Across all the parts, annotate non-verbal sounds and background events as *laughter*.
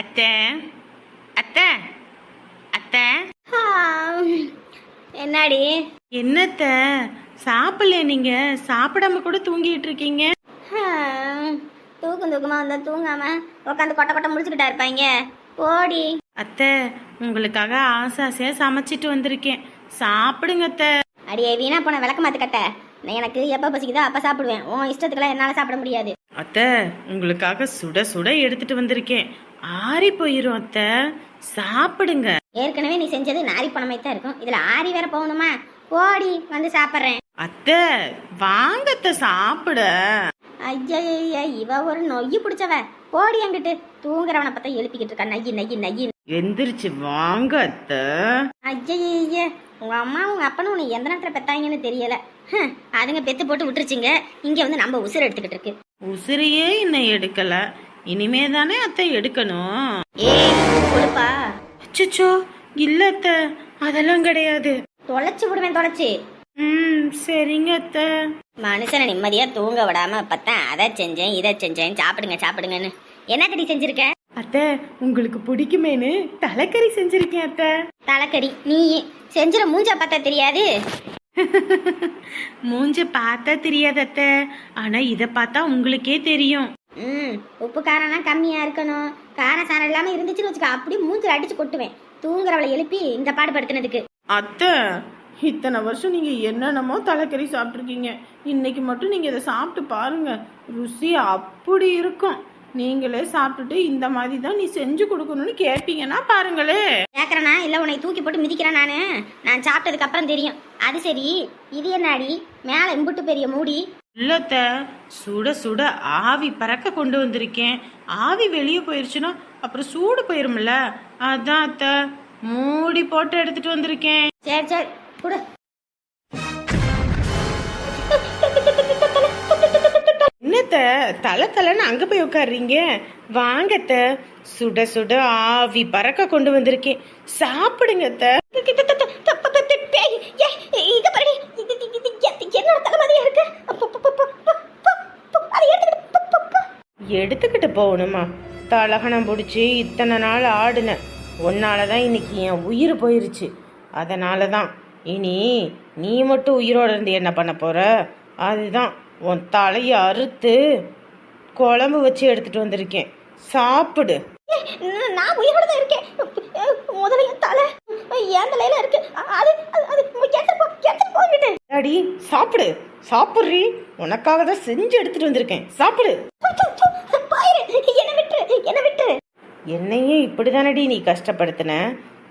அத்தை அத்தை அத்தை. என்னடி? என்னத்த சாப்பிடல நீங்க? சாப்பிடாம கூட தூங்கிட்டு இருக்கீங்க. தூக்கம் தூக்கமா வந்தா தூங்காம உட்காந்து கொட்டை கொட்டை முடிச்சுக்கிட்டா இருப்பாங்க. போடி. அத்தை உங்களுக்காக ஆசை ஆசையா சமைச்சிட்டு வந்திருக்கேன். சாப்பிடுங்க அத்தை. அடியே வீணா போன விளக்க மாத்து கட்ட. நான் எனக்கு எப்போ பசிக்குதோ அப்போ சாப்பிடுவேன். உன் இஷ்டத்துக்குலாம் என்னால் சாப்பிட முடியாது. அத்தை உங்களுக்காக சுட சுட எடுத்துட்டு வந்திருக்கேன். ஆறி போயிரும் அத்தை. சாப்பிடுங்க. ஏற்கனவே நீ செஞ்சது நாரி பணமே தான் இருக்கும். இதில் ஆரி வேற போகணுமா? போடி வந்து சாப்பிட்றேன். அத்தை வாங்க அத்தை சாப்பிட. ஐயா இவ ஒரு நொய்யு பிடிச்சவ. போடி அங்கிட்டு தூங்குறவனை பார்த்தா எழுப்பிக்கிட்டு இருக்கா. நையி நையி நையி எந்திரிச்சு வாங்க அத்தை. ஐயா உங்க அம்மா உங்க அப்பனும் உன்னை எந்த நேரத்தில் பெத்தாங்கன்னு தெரியல. அதுங்க பெத்து போட்டு விட்டுருச்சுங்க. இங்க வந்து நம்ம உசுர் எடுத்துக்கிட்டு இருக்கு. உசிரியே இன்னும் எடுக்கல. இனிமே தானே அத்தை எடுக்கணும். ஏய் கொடுப்பா. அச்சச்சோ இல்ல அத்தை. அதெல்லாம் கிடையாது. தொலைச்சு விடுவேன் தொலைச்சு. ம் சரிங்க அத்தை. மனுஷனை நிம்மதியா தூங்க விடாம பார்த்தேன் அதை செஞ்சேன் இதை செஞ்சேன். சாப்பிடுங்க சாப்பிடுங்கன்னு. என்ன கடி செஞ்சிருக்க? அத்தை உங்களுக்கு பிடிக்குமேனு தலைக்கறி செஞ்சிருக்கேன் அத்தை. தலைக்கறி? நீ செஞ்சிட மூஞ்ச பார்த்தா தெரியாது? *laughs* மூஞ்ச பார்த்தா தெரியாது அத்தை. ஆனா இத பார்த்தா உங்களுக்கே தெரியும். ம் உப்பு காரம்லாம் கம்மியா இருக்கணும். காரம் சாரம் இல்லாம இருந்துச்சுன்னு வச்சுக்க அப்படியே மூஞ்சில அடிச்சு கொட்டுவேன். தூங்குறவளை எழுப்பி இந்த பாடுபடுத்தினதுக்கு அத்தை இத்தனை வருஷம் நீங்க என்னென்னமோ தலைக்கறி சாப்பிட்ருக்கீங்க இன்னைக்கு மட்டும் நீங்க இதை சாப்பிட்டு பாருங்க. ருசி அப்படி இருக்கும். நீங்களே சாப்பிட்டுட்டு இந்த மாதிரி தான் நீ செஞ்சு கொடுக்கணும்னு கேட்பீங்கன்னா பாருங்களே. கேக்குறனா? இல்ல உன்னை தூக்கி போட்டு மிதிக்கிறேன் நானு. நான் சாப்பிட்டதுக்கு அப்புறம் தெரியும். அது சரி. இது என்னடி? மேல இம்புட்டு பெரிய மூடி. இல்லத்த சுட சுட ஆவி பறக்க கொண்டு வந்திருக்கேன். ஆவி வெளியே போயிருச்சுன்னா அப்புறம் சூடு போயிரும்ல. அதான் அத்த. மூடி போட்டு எடுத்துட்டு வந்திருக்கேன். சரி சரி. கொடு. என்னத்த தலை தலைன்னு அங்க போய் உட்காடுறீங்க வாங்கத்த சுட சுட ஆவி பறக்க கொண்டு வந்திருக்கேன். சாப்பிடுங்கத்த இது- எடுத்துக்கிட்டு போகணுமா? தலகணம் பிடிச்சி இத்தனை நாள் ஆடினேன் உன்னால தான் இன்னைக்கு என் உயிர் போயிருச்சு. அதனால தான் இனி நீ மட்டும் உயிரோட இருந்து என்ன பண்ண போற? அதுதான். உன் தலையை அறுத்து குழம்பு வச்சு எடுத்துட்டு வந்திருக்கேன். சாப்பிடு. நான் உயிரோட தான் இருக்கேன். முதல்ல என் தலை என் தலையில இருக்கு. அது அது அது எடுத்துட்டு போ எடுத்துட்டு போங்கிட்டு டாடி சாப்பிடு. சாப்பிட்றி. உனக்காக தான் செஞ்சு எடுத்துட்டு வந்திருக்கேன். சாப்பிடு. என்ன விட்டுரு என்ன விட்டுரு. என்னையும் இப்படிதானடி நீ கஷ்டப்படுத்தின?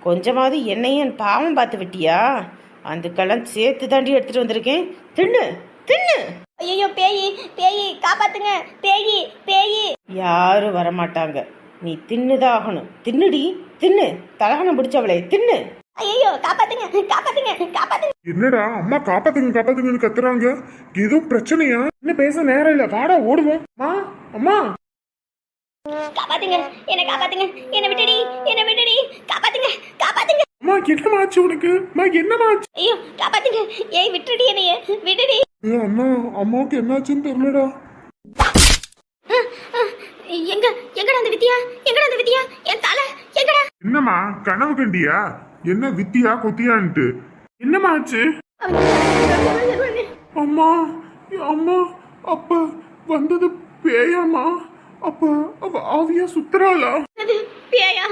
கொஞ்சமாவது என்னையும் பாவம் பார்த்து விட்டியா? அதுக்கெல்லாம் சேர்த்து தாண்டி எடுத்துட்டு வந்திருக்கேன். தின்னு தின்னு. ஐயோ பேயி பேயி காப்பாத்துங்க. பேயி பேயி. யாரும் வரமாட்டாங்க. நீ தின்னுதான் ஆகணும். தின்னுடி தின்னு. தலகணம் பிடிச்சவளே தின்னு. ஐயோ காப்பாத்துங்க காப்பாத்துங்க காப்பாத்துங்க. என்னடா அம்மா காப்பாத்துங்க காப்பாத்துங்கன்னு கத்துறாங்க? எதுவும் பிரச்சனையா? என்ன பேச நேரம் இல்ல. வாடா ஓடுவோம். அம்மா அம்மா. காப்பாத்துங்க என்ன காப்பாத்துங்க. என்ன விட்டுடி என்ன விட்டுடி. காப்பாத்துங்க. காப்பாத்துங்க. அம்மா என்னமாச்சு உனக்கு? அம்மா என்னமாச்சு ஐயோ காப்பாத்துங்க. ஏய் விட்டுடி என்னைய. விட்டுடி. ஏ அண்ணா அம்மாவுக்கு என்னாச்சுன்னு தெரியலடா. எங்க எங்கடா அந்த வித்தியா? எங்கடா அந்த வித்தியா? என் தலை எங்கடா? என்னம்மா கனவு கண்டியா? என்ன வித்தியா கொத்தியான்ட்டு? என்னமாச்சு அம்மா அம்மா அப்ப வந்தது பேயாமா அப்ப அவ ஆவியா சுத்துறாளா? அது பேயா?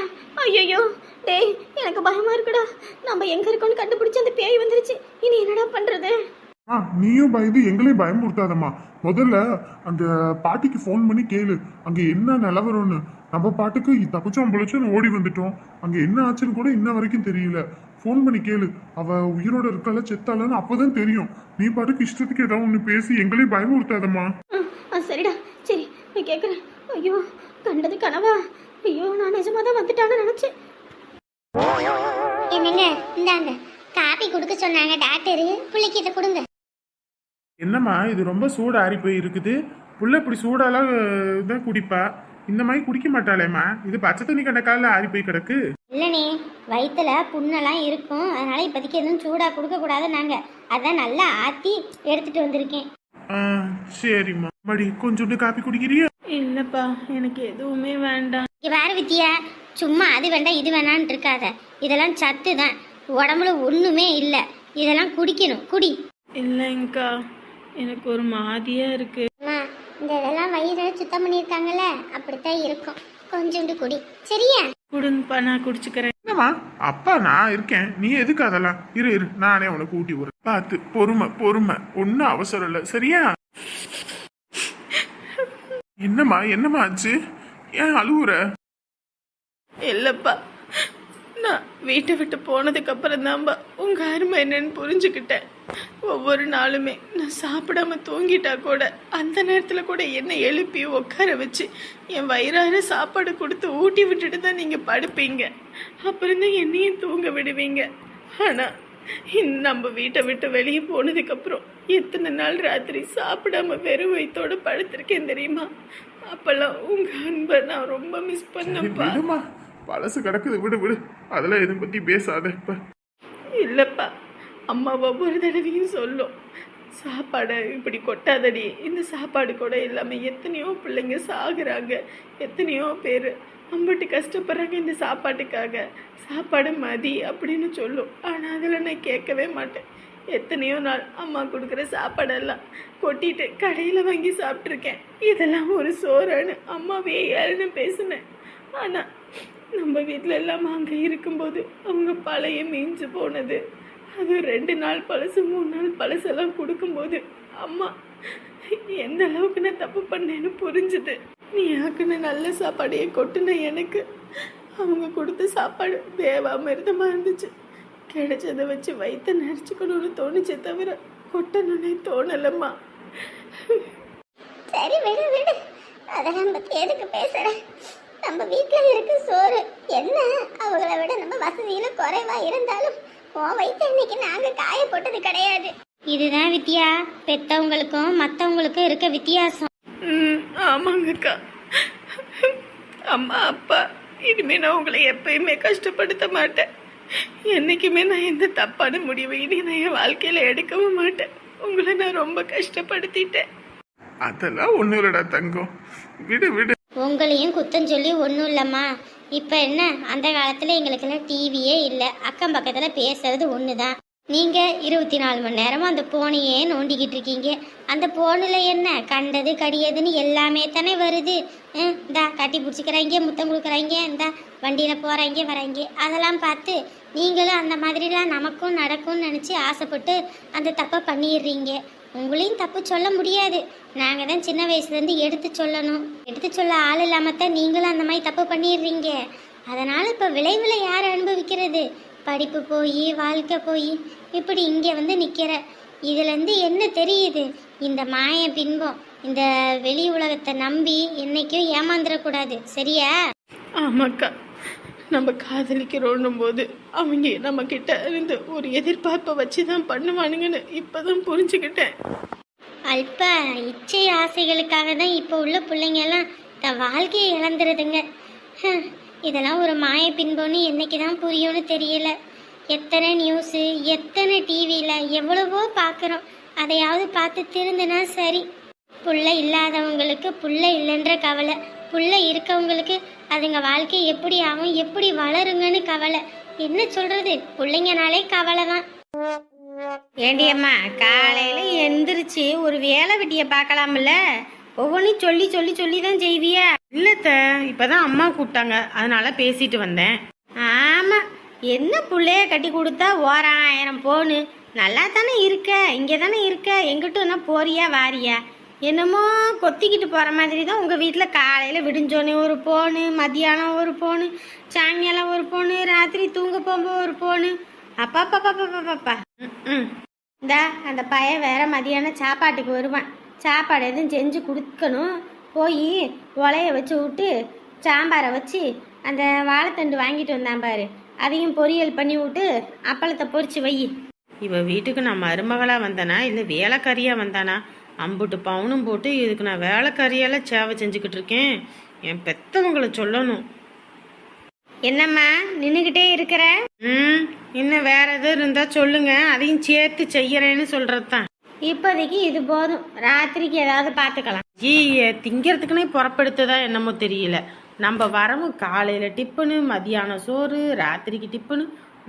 ஐயோ டேய் எனக்கு பயமா இருக்குடா. நம்ம எங்க இருக்கோம்னு கண்டுபிடிச்சு அந்த பேய் வந்துருச்சு. இனி என்னடா பண்றது? ஆ நீயும் பயந்து எங்களையும் பயமுறுத்தாதம்மா முதல்ல அந்த பாட்டிக்கு ஃபோன் பண்ணி கேளு. அங்க என்ன நிலவரம்னு நம்ம பாட்டுக்கு தப்பிச்சோம் பிழைச்சோன்னு ஓடி வந்துட்டோம். அங்க என்ன ஆச்சுன்னு கூட இன்ன வரைக்கும் தெரியல. ஃபோன் பண்ணி கேளு. அவ உயிரோட இருக்காளா செத்தாளான்னு அப்பதான் தெரியும். நீ பாட்டுக்கு இஷ்டத்துக்கு ஏதாவது ஒன்று பேசி எங்களையும் பயமுறுத்தாதம்மா சரிடா. சரி நான் கேட்குறேன் ஐயோ கண்டது கனவா? ஐயோ நான் நிஜமா தான் வந்துட்டான்னு நினைச்சேன். இந்தாங்க. காபி கொடுக்க சொன்னாங்க டாக்டரு. பிள்ளைக்கு இதை கொடுங்க. என்னம்மா இது ரொம்ப சூடு ஆறி போய் இருக்குது. புள்ள இப்படி சூடாலாம் தான் குடிப்பா. இந்த மாதிரி குடிக்க மாட்டாளேம்மா. இது பச்சை தண்ணி கண்ட காலில் ஆறி போய் கிடக்கு. இல்லைண்ணே வயிற்றுல புண்ணெல்லாம் இருக்கும். அதனால இப்போதைக்கு எதுவும் சூடாக கொடுக்கக்கூடாது நாங்கள் அதான் நல்லா ஆற்றி எடுத்துட்டு வந்திருக்கேன். சரிம்மா. மடி கொஞ்சோண்டு காப்பி குடிக்கிறியா? இல்லப்பா எனக்கு எதுவுமே வேண்டாம். இங்க பாரு வித்தியா சும்மா அது வேண்டாம் இது வேணான்னு இருக்காத. இதெல்லாம் சத்து தான் உடம்புல ஒண்ணுமே இல்லை. இதெல்லாம் குடிக்கணும். குடி. இல்லைங்கக்கா எனக்கு ஒரு மாதியா இருக்கு. அம்மா இந்த இதெல்லாம் வயிறு சுத்தம் பண்ணியிருக்காங்கல்ல அப்படித்தான் இருக்கும். கொஞ்சோண்டு குடி. சரியா? கொடுங்கப்பா நான் குடிச்சுக்கிறேன். என்னம்மா? அப்பா நான் இருக்கேன். நீ எதுக்கு அதெல்லாம்? இரு இரு. நானே உனக்கு ஊட்டி விடுறேன். பார்த்து பொறுமை பொறுமை. ஒன்றும் அவசரம் இல்லை. சரியா? என்னம்மா என்னம்மா ஆச்சு? ஏன் அழுவுற? இல்லப்பா நான் வீட்டை விட்டு போனதுக்கு அப்புறம் தான்பா உங்க அருமை என்னன்னு புரிஞ்சுக்கிட்டேன். ஒவ்வொரு நாளுமே நான் சாப்பிடாம தூங்கிட்டா கூட அந்த நேரத்துல கூட என்னை எழுப்பி உட்கார வச்சு என் வயிறார சாப்பாடு கொடுத்து ஊட்டி விட்டுட்டு தான் நீங்க படுப்பீங்க. அப்புறம் தான் என்னையும் தூங்க விடுவீங்க. ஆனா நம்ம வீட்டை விட்டு வெளியே போனதுக்கு அப்புறம் எத்தனை நாள் ராத்திரி சாப்பிடாம வெறும் வயிற்றோடு படுத்திருக்கேன் தெரியுமா? அப்பெல்லாம் உங்க அன்பை நான் ரொம்ப மிஸ் பண்ணப்பா பழசு கிடக்குது. விடு விடு. அதெல்லாம் எதுவும் பற்றி பேசாத இல்லைப்பா. அம்மா ஒவ்வொரு தடவையும் சொல்லும். சாப்பாடை இப்படி கொட்டாதடி. இந்த சாப்பாடு கூட இல்லாமல் எத்தனையோ பிள்ளைங்க சாகுறாங்க. எத்தனையோ பேர் அம்பட்டு கஷ்டப்படுறாங்க இந்த சாப்பாட்டுக்காக. சாப்பாடு மதி அப்படின்னு சொல்லும். ஆனால் அதில் நான் கேட்கவே மாட்டேன். எத்தனையோ நாள் அம்மா கொடுக்குற சாப்பாடெல்லாம் கொட்டிட்டு கடையில் வாங்கி சாப்பிட்ருக்கேன் இதெல்லாம் ஒரு சோறான்னு அம்மாவே ஏழுன்னு பேசினேன். ஆனால் நம்ம வீட்டில் எல்லாம் அங்கே இருக்கும்போது அவங்க பழைய மீஞ்சு போனது. அது ரெண்டு நாள் பழசு மூணு நாள் பழசெல்லாம் கொடுக்கும்போது அம்மா எந்த அளவுக்கு நான் தப்பு பண்ணேன்னு புரிஞ்சுது. நீ ஆக்குன நல்ல சாப்பாடையே கொட்டுன எனக்கு. அவங்க கொடுத்த சாப்பாடு தேவாமிர்தமா இருந்துச்சு. கிடைச்சதை வச்சு வயிற்ற நினச்சிக்கணும்னு தோணுச்சே தவிர கொட்டணுன்னே தோணலம்மா. சரி விடு விடு. அதெல்லாம் பத்தி எதுக்கு பேசுகிறேன் நம்ம வீட்ல இருக்க சோறு. என்ன? அவங்கள விட நம்ம வசதியில குறைவா இருந்தாலும் உன் வயிற்று இன்னைக்கு நாங்க காய போட்டது கிடையாது. இதுதான் வித்தியா பெத்தவங்களுக்கும் மத்தவங்களுக்கும் இருக்க வித்தியாசம். ம் ஆமாங்கக்கா. அம்மா அப்பா இனிமே நான் உங்களை எப்பயுமே கஷ்டப்படுத்த மாட்டேன். என்னைக்குமே நான் எந்த தப்பான முடிவை இனி நான் என் வாழ்க்கையில எடுக்கவும் மாட்டேன். உங்களை நான் ரொம்ப கஷ்டப்படுத்திட்டேன். அதெல்லாம் ஒன்றும் இல்லடா தங்கம். விடு விடு. உங்களையும் குத்தம் சொல்லி ஒன்றும் இல்லைம்மா. இப்போ என்ன? அந்த காலத்தில் எங்களுக்கெல்லாம் டிவியே இல்லை. அக்கம் பக்கத்தில் பேசுறது ஒன்று தான் நீங்கள் இருபத்தி நாலு மணி நேரமும் அந்த போனையே நோண்டிக்கிட்டு இருக்கீங்க. அந்த போனில் என்ன? கண்டது கடியதுன்னு எல்லாமே தானே வருது. இந்தா கட்டி பிடிச்சிக்கிறாங்க முத்தம் கொடுக்குறாங்க இந்தா வண்டியில் போகிறாங்க வராங்க. அதெல்லாம் பார்த்து நீங்களும் அந்த மாதிரிலாம் நமக்கும் நடக்கும்னு நினச்சி ஆசைப்பட்டு அந்த தப்பை பண்ணிடுறீங்க. உங்களையும் தப்பு சொல்ல முடியாது. நாங்கள் தான் சின்ன வயசுலேருந்து எடுத்து சொல்லணும். எடுத்து சொல்ல ஆள் இல்லாமல் தான் நீங்களும் அந்த மாதிரி தப்பு பண்ணிடுறீங்க. அதனால் இப்போ விளைவில் யார் அனுபவிக்கிறது? படிப்பு போய் வாழ்க்கை போய் இப்படி இங்கே வந்து நிற்கிற இதுலேருந்து என்ன தெரியுது? இந்த மாய பின்பம் இந்த வெளி உலகத்தை நம்பி என்றைக்கும் ஏமாந்துடக்கூடாது சரியா? ஆமாக்கா. நம்ம காதலிக்கிறோன்னும் போது அவங்க நம்ம கிட்ட இருந்து ஒரு எதிர்பார்ப்பை வச்சு தான் பண்ணுவானுங்கன்னு இப்போதான் புரிஞ்சுக்கிட்டேன். அல்ப இச்சை ஆசைகளுக்காக தான் இப்போ உள்ள பிள்ளைங்க எல்லாம் த வாழ்க்கையை இழந்துருதுங்க. இதெல்லாம் ஒரு மாய பின்போன்னு என்னைக்கு தான் புரியும்னு தெரியல. எத்தனை நியூஸு எத்தனை டிவியில் எவ்வளவோ பார்க்குறோம் அதையாவது பார்த்து திருந்தினா சரி. புள்ள இல்லாதவங்களுக்கு புள்ள இல்லைன்ற கவலை புள்ள இருக்கவங்களுக்கு அதுங்க வாழ்க்கை எப்படி ஆகும் எப்படி வளருங்கன்னு கவலை. என்ன சொல்றது? பிள்ளைங்கனாலே கவலை தான் ஏண்டியம்மா காலையில எந்திரிச்சு ஒரு வேலை வெட்டிய பார்க்கலாம்ல? ஒவ்வொன்றும் சொல்லி சொல்லி சொல்லி தான் செய்வியா? இல்லத்த இப்பதான் அம்மா கூப்பிட்டாங்க. அதனால பேசிட்டு வந்தேன். ஆமா என்ன புள்ளைய கட்டி கொடுத்தா ஓராயிரம் போனு நல்லா தானே இருக்க இங்கே தானே இருக்க எங்கிட்டும்னா போறியா வாரியா? என்னமோ கொத்திக்கிட்டு போகிற மாதிரி தான் உங்கள் வீட்டில் காலையில் விடிஞ்சோன்னே ஒரு போனு மதியானம் ஒரு போனு சாயங்காலம் ஒரு போனு ராத்திரி தூங்க போகும்போது ஒரு போனு அப்பா பாப்பா பாப்பா பாப்பா ம் இந்தா அந்த பையன் வேற மதியானம் சாப்பாட்டுக்கு வருவான். சாப்பாடு எதுவும் செஞ்சு கொடுக்கணும். போய் உலைய வச்சு விட்டு சாம்பாரை வச்சு அந்த வாழைத்தண்டு வாங்கிட்டு வந்தான் பாரு. அதையும் பொரியல் பண்ணி விட்டு அப்பளத்தை பொறிச்சு வை. இவ வீட்டுக்கு நான் மருமகளாக வந்தானா இல்லை வேலைக்காரியாக வந்தானா? அம்புட்டு பவுனும் போட்டு இதுக்கு நான் வேலைக்காரியால சேவை செஞ்சுக்கிட்டு இருக்கேன். என் பெத்தவங்களை சொல்லணும். என்னம்மா நின்றுக்கிட்டே இருக்கிற? ம் இன்னும் வேற எதுவும் இருந்தா சொல்லுங்க. அதையும் சேர்த்து செய்யறேன்னு சொல்றது தான் இப்போதைக்கு இது போதும். ராத்திரிக்கு ஏதாவது பார்த்துக்கலாம். ஈய திங்கிறதுக்குனே புறப்படுத்ததா என்னமோ தெரியல. நம்ம வரவு காலையில் டிஃபனு மதியானம் சோறு ராத்திரிக்கு டிஃபனு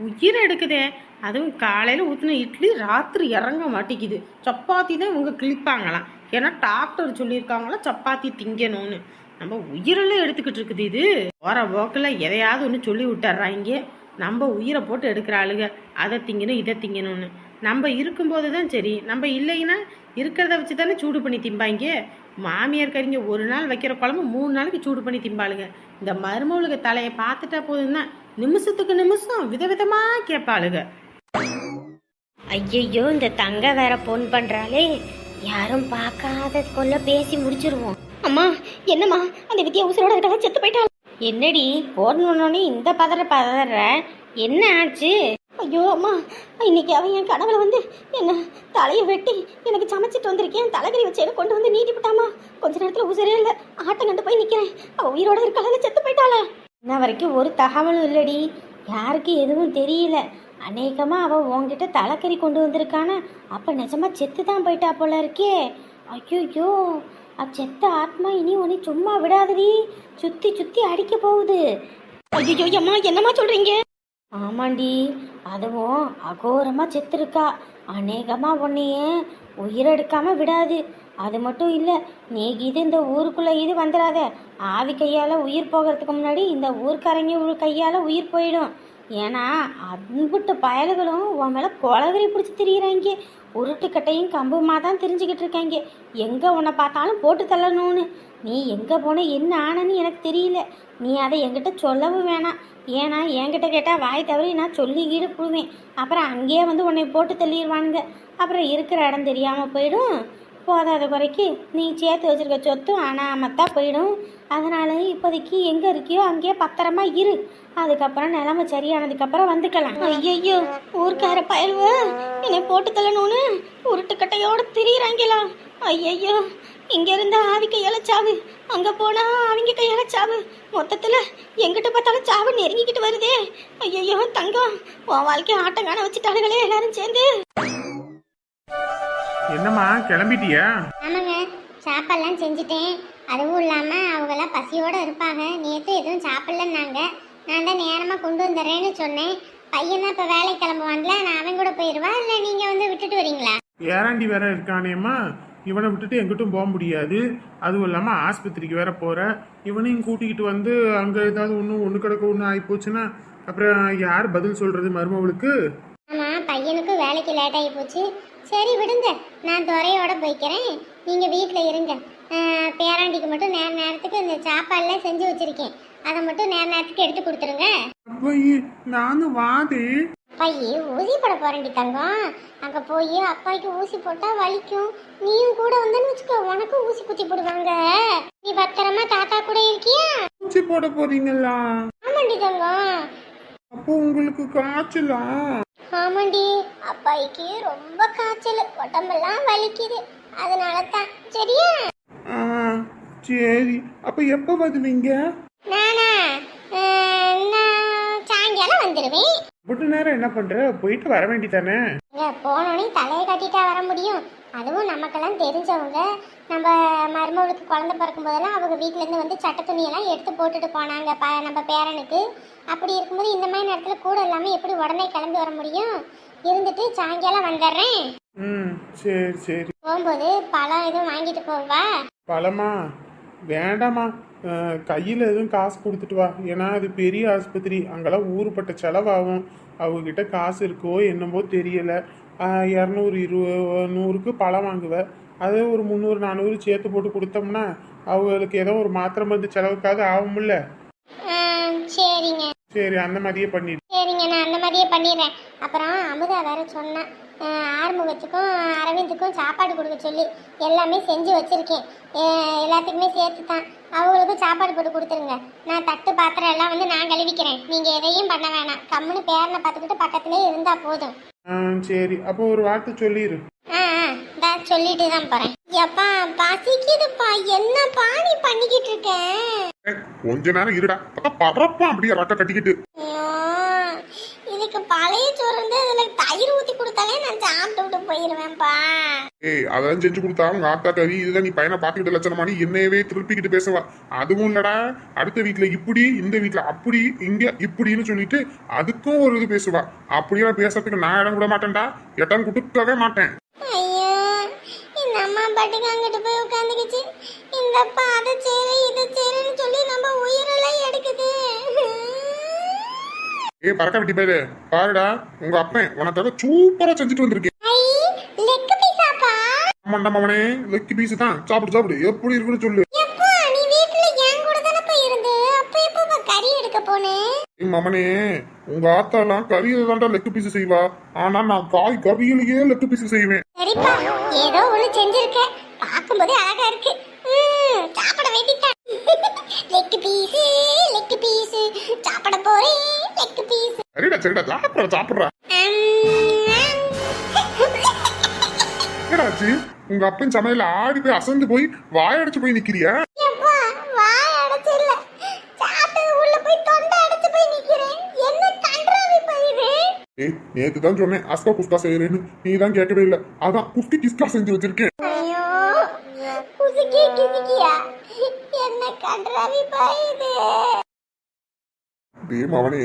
உயிர் எடுக்குதே. அதுவும் காலையில் ஊற்றின இட்லி ராத்திரி இறங்க மாட்டேங்குது. சப்பாத்தி தான் இவங்க கிழிப்பாங்களாம். ஏன்னா டாக்டர் சொல்லியிருக்காங்களாம் சப்பாத்தி திங்கணும்னு. நம்ம உயிரெல்லாம் எடுத்துக்கிட்டு இருக்குது இது. போகிற போக்கில் எதையாவது ஒன்று சொல்லி விட்டுறாங்க நம்ம உயிரை போட்டு எடுக்கிற ஆளுங்க அதை திங்கணும் இதை திங்கணும்னு. நம்ம இருக்கும்போது தான் சரி. நம்ம இல்லைன்னா இருக்கிறத வச்சு தானே சூடு பண்ணி திம்பாங்க. மாமியார் கறிங்க ஒரு நாள் வைக்கிற குழம்பு மூணு நாளைக்கு சூடு பண்ணி திம்பாளுங்க இந்த மருமவளுக்கு தலையை பார்த்துட்டா போதும் தான் நிமிஷத்துக்கு நிமிஷம் விதவிதமாக கேட்பாளுங்க ஐயையோ இந்த தங்க வேற ஃபோன் பண்றாளே. யாரும் பார்க்காத கொள்ள பேசி முடிச்சிருவோம். அம்மா என்னம்மா? அந்த வித்யா உசுரோட இருக்கலாம் செத்து போயிட்டா என்னடி போன் பண்ணோடனே இந்த பதற பதற. என்ன ஆச்சு? ஐயோ அம்மா இன்னைக்கு அவன் என் கனவுல வந்து என்ன தலையை வெட்டி எனக்கு சமைச்சிட்டு வந்திருக்கேன். தலைகறி வச்சு எனக்கு கொண்டு வந்து நீட்டி விட்டாமா? கொஞ்ச நேரத்துல உசுரே இல்லை. ஆட்டம் கண்டு போய் நிக்கிறேன். அவ உயிரோட இருக்காள செத்து போயிட்டாளா? இன்ன வரைக்கும் ஒரு தகவலும் இல்லடி. யாருக்கு எதுவும் தெரியல. அநேகமாக அவள் உங்ககிட்ட தலைக்கறி கொண்டு வந்திருக்கானா அப்போ நிஜமா செத்து தான் போயிட்டா போல இருக்கே. ஐயோ செத்த ஆத்மா இனி உன்னை சும்மா விடாதடி. சுற்றி சுற்றி அடிக்க போகுது. ஐயோ அம்மா என்னம்மா சொல்கிறீங்க ஆமாண்டி அதுவும் அகோரமாக செத்துருக்கா. அநேகமாக உன்னைய உயிரெடுக்காமல் விடாது. அது மட்டும் இல்லை நீ இது இந்த ஊருக்குள்ளே இது வந்துடாத. ஆவி கையால் உயிர் போகிறதுக்கு முன்னாடி இந்த ஊர்க்காரங்க கையால் உயிர் போயிடும். ஏன்னா அன்புட்டு பயலுகளும் உன் மேலே கொலவெறி பிடிச்சி திரியிறாங்க உருட்டுக்கட்டையும் கம்புமா தான் தெரிஞ்சுக்கிட்டு இருக்காங்க எங்கே உன்னை பார்த்தாலும் போட்டு தள்ளணும்னு. நீ எங்கே போன என்ன ஆனன்னு எனக்கு தெரியல. நீ அதை என்கிட்ட சொல்லவும் வேணாம். ஏன்னா என்கிட்ட கேட்டால் வாய் தவறி நான் சொல்லி ஈடுபடுவேன் அப்புறம் அங்கேயே வந்து உன்னை போட்டு தள்ளிடுவானுங்க. அப்புறம் இருக்கிற இடம் தெரியாமல் போயிடும். போதாத குறைக்கு நீ சேர்த்து வச்சுருக்க சொத்தும் அனாமத்தான் போயிடும். அதனால் இப்போதைக்கு எங்கே இருக்கியோ அங்கேயே பத்திரமா இரு. அதுக்கப்புறம் நிலமை சரியானதுக்கப்புறம் வந்துக்கலாம். ஐயையோ ஊர்க்கார பயல்வ என்னை போட்டு தள்ளணும்னு உருட்டுக்கட்டையோடு திரியிறாங்களா? ஐயையோ இங்கே இருந்தால் ஆவி கையால சாவு அங்கே போனால் அவங்க கையால சாவு மொத்தத்தில் எங்கிட்ட பார்த்தாலும் சாவு நெருங்கிக்கிட்டு வருதே. ஐயையோ தங்கம் உன் வாழ்க்கை ஆட்டம் காண வச்சுட்டாளுகளே எல்லாரும் சேர்ந்து. என்னம்மா கிளம்பிட்டியா? ஆமாங்க சாப்பாடுலாம் செஞ்சுட்டேன். அதுவும் இல்லாமல் அவங்களாம் பசியோடு இருப்பாங்க. நேற்று எதுவும் சாப்பிடலன்னாங்க. நான் தான் நேரமாக கொண்டு வந்துடுறேன்னு சொன்னேன். பையன் தான் இப்போ வேலைக்கு கிளம்புவான்ல நான் அவன் கூட போயிடுவா இல்லை நீங்கள் வந்து விட்டுட்டு வரீங்களா? ஏராண்டி வேற இருக்கானேம்மா. இவனை விட்டுட்டு எங்கிட்டும் போக முடியாது. அதுவும் இல்லாமல் ஆஸ்பத்திரிக்கு வேற போற. இவனையும் கூட்டிக்கிட்டு வந்து அங்கே ஏதாவது ஒன்று ஒன்று கிடக்க ஒன்று ஆகிப்போச்சுன்னா அப்புறம் யார் பதில் சொல்றது மருமவளுக்கு? ஆமாம் பையனுக்கு வேலைக்கு லேட் ஆகி போச்சு. சரி விடுங்க. நான் துறையோட போய்க்கிறேன். நீங்கள் வீட்டில் இருங்க. பேராண்டிக்கு மட்டும் நேர நேரத்துக்கு இந்த சாப்பாடுலாம் செஞ்சு வச்சுருக்கேன். அதை மட்டும் நேர நேரத்துக்கு எடுத்து கொடுத்துருங்க. நானும் வாதே பையே ஊசி போட போறேன்டி தங்கம். அங்க போய் அப்பாய்க்கு ஊசி போட்டா வலிக்கும். நீயும் கூட வந்தேன்னு வச்சுக்கோ உனக்கும் ஊசி குத்தி போடுவாங்க. நீ பத்திரமா தாத்தா கூட இருக்கியா? ஊசி போட போறீங்களா? ஆமாண்டி தங்கம். அப்போ உங்களுக்கு காய்ச்சலா? ஆமாண்டி அப்பாய்க்கு ரொம்ப காய்ச்சல் உடம்பெல்லாம் வலிக்குது. அதனால தான் சரியா? ஆ சரி. அப்போ எப்போ வருவீங்க? நானா? நான் சாயங்காலம் வந்துடுவேன் இவ்வளோ நேரம் என்ன பண்ற? போயிட்டு வர வேண்டிதானே இங்க போனோடனே தலையை கட்டிட்டா வர முடியும். அதுவும் நமக்கெல்லாம் தெரிஞ்சவங்க. நம்ம மருமகளுக்கு குழந்தை பிறக்கும் போதெல்லாம் அவங்க வீட்ல இருந்து வந்து சட்ட துணியெல்லாம் எடுத்து போட்டுட்டு போனாங்க ப நம்ம பேரனுக்கு. அப்படி இருக்கும்போது இந்த மாதிரி நேரத்தில் கூட இல்லாமல் எப்படி உடனே கிளம்பி வர முடியும்? இருந்துட்டு சாயங்காலம் வந்துடுறேன். ம் சரி சரி. போகும்போது பழம் எதுவும் வாங்கிட்டு போவா? பழமா? வேண்டாம்மா. கையில் எதுவும் காசு கொடுத்துட்டு வா. ஏன்னா அது பெரிய ஆஸ்பத்திரி. அங்கெல்லாம் ஊருப்பட்ட செலவாகும். அவங்கக்கிட்ட காசு இருக்கோ என்னமோ தெரியல. இரநூறு இருபது நூறுக்கு பழம் வாங்குவேன் அது ஒரு முந்நூறு நானூறு சேர்த்து போட்டு கொடுத்தோம்னா அவங்களுக்கு ஏதோ ஒரு மாத்திரை மருந்து செலவுக்காவது ஆகும்ல? சரிங்க. சரி அந்த மாதிரியே பண்ணிடு. சரிங்க நான் அந்த மாதிரியே பண்ணிடுறேன். அப்புறம் அமுதா வேற சொன்னேன் ஆறுமுகத்துக்கும் அரவிந்துக்கும் சாப்பாடு கொடுக்க சொல்லி எல்லாமே செஞ்சு வச்சிருக்கேன். எல்லாத்துக்குமே சேர்த்து தான் அவங்களுக்கும் சாப்பாடு போட்டு கொடுத்துருங்க. நான் தட்டு பாத்திரம் எல்லாம் வந்து நான் கழுவிக்கிறேன். நீங்கள் எதையும் பண்ண வேணாம். கம்முன்னு பேரனை பார்த்துக்கிட்டு பக்கத்துலேயே இருந்தால் போதும். சரி. அப்போ ஒரு வார்த்தை சொல்லிடு ஆ ஆ சொல்லிட்டு தான் போகிறேன் எப்பா பசிக்குதுப்பா. என்னப்பா நீ பண்ணிக்கிட்டு இருக்கேன் கொஞ்ச நேரம் இருடா. பறப்பான் அப்படியே ரக்க கட்டிக்கிட்டு. இதுக்கு பழைய சோறு வந்து அதில் தயிர் ஊத்தி கொடுத்தாலே நான் சாப்பிட்டு விட்டு போயிருவேன்ப்பா. ஏய் அதெல்லாம் செஞ்சு கொடுத்தா உங்க ஆத்தா கறி இதுதான் நீ பையனை பாத்துக்கிட்ட லட்சணமா? நீ என்னையவே திருப்பிக்கிட்டு பேசுவா. அதுவும் இல்லடா அடுத்த வீட்ல இப்படி இந்த வீட்ல அப்படி இங்க இப்படின்னு சொல்லிட்டு அதுக்கும் ஒரு இது பேசுவா. அப்படியெல்லாம் பேசுறதுக்கு நான் இடம் விட மாட்டேன்டா. இடம் கொடுக்கவே மாட்டேன். ஐயோ இந்த அம்மா பாட்டுக்கு அங்கிட்டு போய் உட்காந்துக்கிச்சு. இந்த அப்பா அதை சரி இது சரின்னு சொல்லி நம்ம உயிரெல்லாம் எடுக்குது ஏய் பறக்க விட்டி பேரு. பாருடா உங்க அப்பன் உனக்காக சூப்பரா செஞ்சுட்டு வந்திருக்கேன். ஆமாண்டா மவனே லெக் பீஸ் தான். சாப்பிடு சாப்பிடு. எப்படி இருக்குன்னு சொல்லு. மவனே உங்க ஆத்தாலாம் கறியில தான்டா லெக் பீஸ் செய்வா. ஆனா நான் காய் கறியிலேயே லெக் பீஸ் செய்வேன். சரிப்பா ஏதோ ஒண்ணு செஞ்சிருக்க. பார்க்கும்போதே அழகா இருக்கு. சாப்பிட வேண்டித்தான். லெக் பீஸ் லெக் பீஸ் சாப்பிட சரிடா சாப்பிட்றா சாப்பிட்றா. உங்க அப்பன் சமையல ஆடி போய் அசந்து போய் வாயடைச்சு போய் நிக்கிறியா? எப்பா வாய் அடைச்சு இல்ல சாப்பிட்டது உள்ள போய் தொண்டை அடைச்சு போய் நிக்கிறேன். என்ன கன்றாவி பயிரு ஏய் நேத்து தான் சொன்னேன் அஸ்கா குஸ்கா செய்யறேன்னு நீ தான் கேட்கவே இல்லை. அதான் குஸ்கி கிஸ்கா செஞ்சு வச்சிருக்கேன். ஐயோ மவனே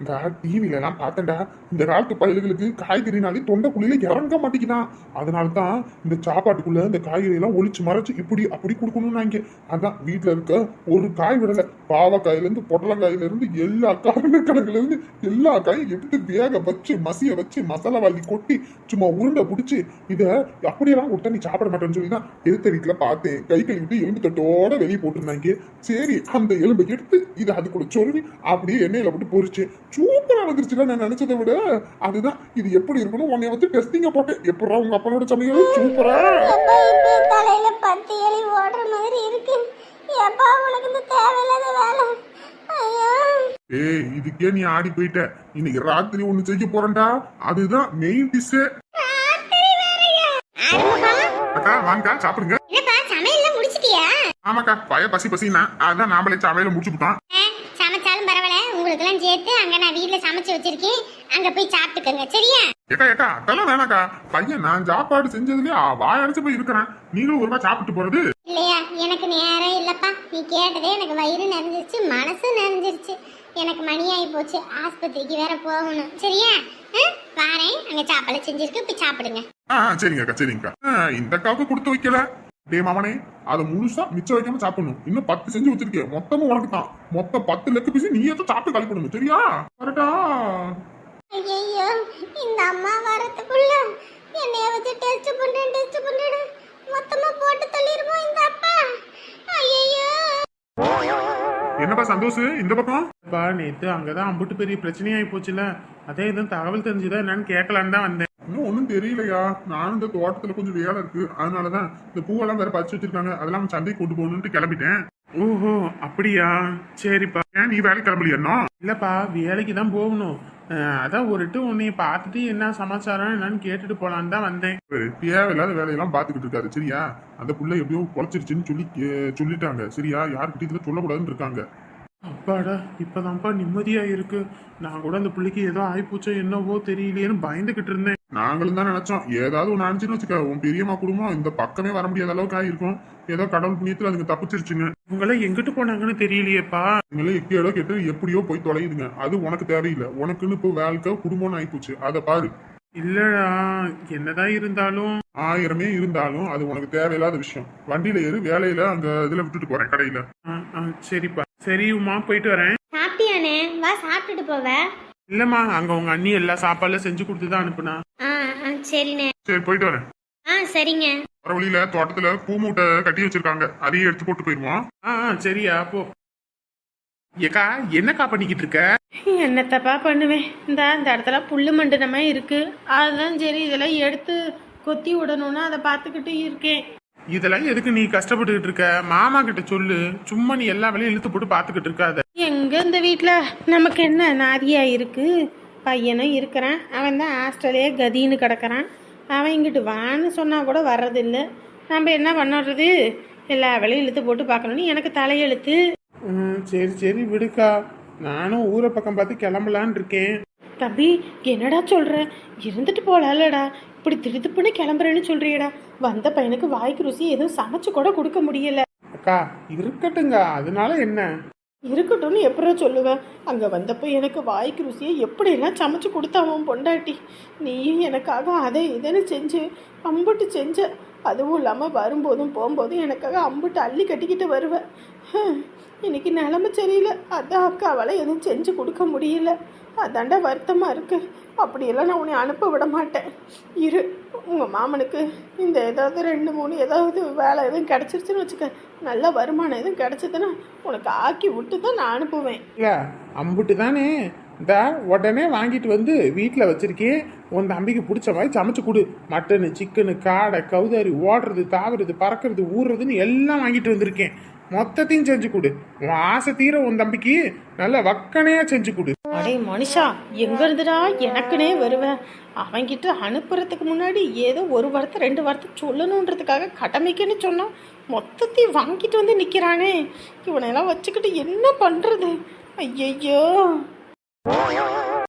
இந்த டிவில எல்லாம் பார்த்தேன்டா. இந்த காலத்து பயல்களுக்கு காய்கறினாலே தொண்டை குழியில இறங்க மாட்டேங்குதான் அதனால தான் இந்த சாப்பாட்டுக்குள்ள இந்த காய்கறி எல்லாம் மறைச்சு இப்படி அப்படி கொடுக்கணும்னு நாங்க அதான் வீட்டுல இருக்க ஒரு காய் விடல. பாவக்காயில இருந்து பொட்டலங்காயில இருந்து எல்லா காரணக்கிழங்குல இருந்து எல்லா காயும் எடுத்து வேக வச்சு மசிய வச்சு மசாலா வாங்கி கொட்டி சும்மா உருண்டை பிடிச்சி இதை அப்படியெல்லாம் கொடுத்தா நீ சாப்பிட மாட்டேன்னு சொல்லி தான் எடுத்த வீட்டுல பார்த்தேன். கை கழுவிட்டு எலும்பு தட்டோட வெளியே போட்டிருந்தாங்க. சரி அந்த எலும்பை எடுத்து இதை அது கூட சொல்லி அப்படியே எண்ணெயில போட்டு பொரிச்சு சூப்பரா வந்துருச்சுல நான் நினைச்சதை விட. அதுதான் இது எப்படி இருக்கணும் உன்னைய வச்சு டெஸ்டிங்க போட்டேன். எப்படா உங்க அப்பனோட சமையல்? சூப்பரா. தலையில பத்து எலி ஓடுற மாதிரி இருக்கு. எப்பா உனக்கு இந்த தேவையில்லாத வேலை? ஏய் இதுக்கே நீ ஆடி போயிட்ட. இன்னைக்கு ராத்திரி ஒண்ணு செய்ய போறேன்டா. அதுதான் மெயின் டிஷ்ஷே அக்கா வாங்கக்கா சாப்பிடுங்க. என்னப்பா முடிச்சிட்டியா? ஆமாக்கா பய பசி பசினா அதான் நாமளே சமையல சமைச்சாலும் பரவாயில்ல உங்களுக்கெல்லாம் சேர்த்து அங்க நான் வீட்ல சமைச்சு வச்சிருக்கேன். அங்க போய் சாப்பிட்டுக்கோங்க. சரியா? ஏக்கா ஏக்கா அதெல்லாம் வேணாக்கா. பையன் நான் சாப்பாடு செஞ்சதுலயே வாயடைச்சு போய் இருக்கிறேன். நீங்களும் ஒருவா சாப்பிட்டு போறது. இல்லையா? எனக்கு நேரம் இல்லப்பா. நீ கேட்டதே எனக்கு வயிறு நிறைஞ்சிருச்சு மனசு நிறைஞ்சிருச்சு. எனக்கு மணி ஆகி போச்சு. ஆஸ்பத்திரிக்கு வேற போகணும். சரியா? வாரேன். அங்க சாப்பாடு செஞ்சிருக்கு. போய் சாப்பிடுங்க. ஆ சரிங்கக்கா. ஆ, இந்த அக்காவுக்கு கொடுத்து வைக்கல. டே மாமனே அதை முழுசா மிச்சம் வைக்காம சாப்பிடணும். இன்னும் பத்து செஞ்சு வச்சிருக்கேன் மொத்தமும் உனக்கு தான். மொத்தம் பத்து லெக்கு பீஸ் நீ ஏதோ சாப்பிட்டு கழிப்பிடணும் சரியா? கரெக்டா ஐயோ இந்த அம்மா வரதுக்குள்ள என்னைய வச்சு டெஸ்ட் பண்றேன் டெஸ்ட் பண்றேன் மொத்தமா போட்டு தள்ளிருமோ இந்த அப்பா? ஐயோ என்னப்பா சந்தோஷ்? இந்த பக்கம்? பா நேத்து அங்கதான் அம்புட்டு பெரிய பிரச்சனையாயி போச்சுல. அதே எதுவும் தகவல் தெரிஞ்சுதா என்னன்னு கேட்கலான்னு தான் வந்தேன். இன்னும் ஒன்றும் தெரியலையா? நானும் இந்த தோட்டத்துல கொஞ்சம் வேலை இருக்கு. அதனாலதான் இந்த பூவெல்லாம் வேற பறிச்சு வச்சிருக்காங்க. அதெல்லாம் சந்தைக்கு கொண்டு போகணும்னு கிளம்பிட்டேன். ஓஹோ அப்படியா? சரிப்பா. ஏன் நீ வேலைக்கு கிளம்பலையா? இல்லப்பா வேலைக்கு தான் போகணும். அதான் ஒருட்டு உன்னைய பார்த்துட்டு என்ன சமாச்சாரம் என்னன்னு கேட்டுட்டு போலான்னு தான் வந்தேன். ஒரு தேவையில்லாத வேலையெல்லாம் பார்த்துக்கிட்டு இருக்காரு சரியா? அந்த புள்ள எப்படியோ குறைச்சிருச்சுன்னு சொல்லி சொல்லிட்டாங்க சரியா? யாருக்கிட்ட சொல்லக்கூடாதுன்னு இருக்காங்க. அப்பாடா இப்பதான்ப்பா நிம்மதியா இருக்கு. நான் கூட அந்த பிள்ளைக்கு ஏதோ ஆயிப்போச்சோ என்னவோ தெரியலையேன்னு பயந்துகிட்டு இருந்தேன். நாங்களும் தான் நினைச்சோம். ஏதாவது ஒன்று நினைச்சுன்னு வச்சுக்க. உன் பெரியம்மா குடும்பம் இந்த பக்கமே வர முடியாத அளவுக்கு ஆயிருக்கும். ஏதோ கடவுள் புண்ணியத்துல அதுங்க தப்பிச்சிருச்சுங்க. இவங்களாம் எங்கிட்டு போனாங்கன்னு தெரியலையேப்பா. இவங்களே எக்கேடோ கேட்டு எப்படியோ போய் தொலையுதுங்க. அது உனக்கு தேவையில்லை. உனக்குன்னு இப்போ வாழ்க்கை குடும்பம்னு ஆயிப்போச்சு. அதை பாரு. இல்லடா என்னதான் இருந்தாலும். ஆயிரமே இருந்தாலும் அது உனக்கு தேவையில்லாத விஷயம். வண்டியில ஏறி வேலையில அங்க இதுல விட்டுட்டு போறேன் கடையில. சரிப்பா. சரி உமா போயிட்டு வரேன். சாப்பிட்டியானே வா சாப்பிட்டுட்டு போவ. இல்லம்மா அங்க உங்க அண்ணி எல்லா சாப்பாடுலாம் செஞ்சு கொடுத்து தான் அனுப்புனா. ஆ ஆ சரிண்ணே. சரி போயிட்டு வரேன். ஆ சரிங்க. வர வழியில தோட்டத்துல பூ மூட்டை கட்டி வச்சிருக்காங்க. அதையும் எடுத்து போட்டு போயிருவோம் ஆ ஆ, சரியா போ. ஏக்கா என்னக்கா பண்ணிக்கிட்டு இருக்க? என்னத்தப்பா பண்ணுவேன்? இந்த இந்த இடத்துல புல்லு மண்டனமே இருக்கு. அதுதான் சரி இதெல்லாம் எடுத்து கொத்தி விடணும்னு அதை பார்த்துக்கிட்டு இருக்கேன். இதெல்லாம் எதுக்கு நீ கஷ்டப்பட்டுக்கிட்டு இருக்க? மாமா கிட்ட சொல்லு. சும்மா நீ எல்லா வேலையும் இழுத்து போட்டு பாத்துக்கிட்டு இருக்காத. எங்க இந்த வீட்டில் நமக்கு என்ன? நாதியா இருக்கு. பையனும் இருக்கிறான். அவன் தான் ஆஸ்திரேலியா கதின்னு கிடக்குறான். அவன் இங்கிட்டு வான்னு சொன்னா கூட வர்றதில்ல. நம்ம என்ன பண்ணுறது? எல்லா வேலையும் இழுத்து போட்டு பார்க்கணும்னு எனக்கு தலையெழுத்து. ம், சரி சரி விடுக்கா. நானும் ஊரை பக்கம் பார்த்து கிளம்பலான் இருக்கேன். தம்பி என்னடா சொல்ற? இருந்துட்டு போலாம்லடா. இப்படி திடுத்துப்புன்னு கிளம்புறேன்னு சொல்றியடா. வந்த பையனுக்கு வாய்க்கு ருசி எதுவும் சமைச்சு கூட கொடுக்க முடியல. அக்கா இருக்கட்டுங்க. அதனால என்ன? இருக்கட்டும்னு எப்படா சொல்லுவேன் அங்கே வந்தப்போ எனக்கு வாய்க்கு ருசியை எப்படியெல்லாம் சமைச்சு கொடுத்தாவும் பொண்டாட்டி? நீயும் எனக்காக அதை இதுன்னு செஞ்சு அம்புட்டு செஞ்ச. அதுவும் இல்லாமல் வரும்போதும் போகும்போதும் எனக்காக அம்புட்டு அள்ளி கட்டிக்கிட்டு வருவேன் இன்னைக்கு நிலமை சரியில்லை. அதான் அக்காவால் எதுவும் செஞ்சு கொடுக்க முடியல. அதாண்டா வருத்தமாக இருக்குது அப்படியெல்லாம் நான் உன்னை அனுப்ப விட மாட்டேன். இரு உங்கள் மாமனுக்கு இந்த ஏதாவது ரெண்டு மூணு ஏதாவது வேலை எதுவும் கிடச்சிருச்சுன்னு வச்சுக்க. நல்ல வருமானம் எதுவும் கிடச்சதுன்னா உனக்கு ஆக்கி விட்டு தான் நான் அனுப்புவேன். இல்லை அம்புட்டு தானே. இந்த உடனே வாங்கிட்டு வந்து வீட்டில் வச்சிருக்கே உன் தம்பிக்கு பிடிச்ச மாதிரி சமைச்சு கொடு. மட்டனு சிக்கனு காடை கவுதாரி ஓடுறது தாவுறது பறக்கிறது ஊறுறதுன்னு எல்லாம் வாங்கிட்டு வந்திருக்கேன். மொத்தத்தையும் செஞ்சு கொடு. உன் ஆசை தீர உன் தம்பிக்கு நல்ல வக்கனையா செஞ்சு கொடு. அடே மனுஷா எங்க இருந்துடா எனக்குனே வருவேன் அவன்கிட்ட அனுப்புறதுக்கு முன்னாடி ஏதோ ஒரு வார்த்தை ரெண்டு வார்த்தை சொல்லணுன்றதுக்காக கடமைக்குன்னு சொன்னா மொத்தத்தையும் வாங்கிட்டு வந்து நிக்கிறானே. இவனையெல்லாம் வச்சுக்கிட்டு என்ன பண்றது? ஐயையோ.